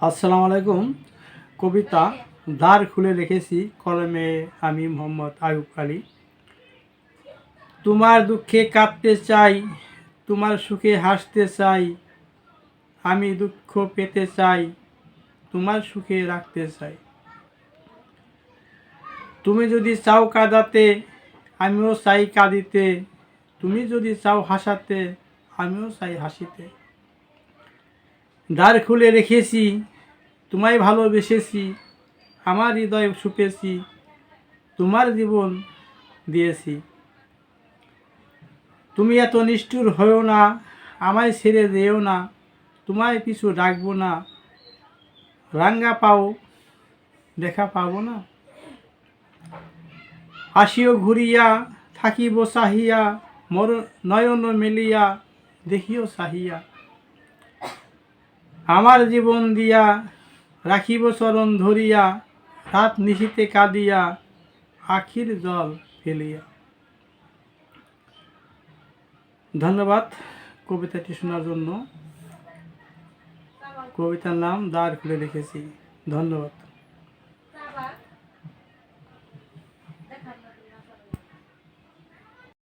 আসসালামু আলাইকুম। কবিতা দ্বার খুলে রেখেছি, কলমে আমি মোহাম্মদ আয়ুব আলী। তোমার দুঃখে কাঁদতে চাই, তোমার সুখে হাসতে চাই, আমি দুঃখ পেতে চাই, তোমার সুখে রাখতে চাই। তুমি যদি চাও কাঁদাতে, আমিও চাই কাঁদিতে, তুমি যদি চাও হাসাতে, আমিও চাই হাসিতে। দ্বার খুলে রেখেছি, তোমায় ভালোবেসেছি, আমার হৃদয় ছুপেছি, তোমার জীবন দিয়েছি। তুমি এত নিষ্ঠুর হয়েও না, আমায় ছেড়ে দেও না, তোমায় কিছু ডাকবো না, রাঙ্গা পাও, দেখা পাবো না। আসিও ঘুরিয়া, থাকিব চাহিয়া, মর নয়ন মেলিয়া, দেখিও চাহিয়া। আমার জীবন দিয়া, রাখিব চরণ ধরিয়া, রাত নিশিতে কাঁদিয়া, আখির জল ফেলিয়া। ধন্যবাদ কবিতাটি শোনার জন্য। কবিতার নাম দ্বার খুলে লিখেছি। ধন্যবাদ।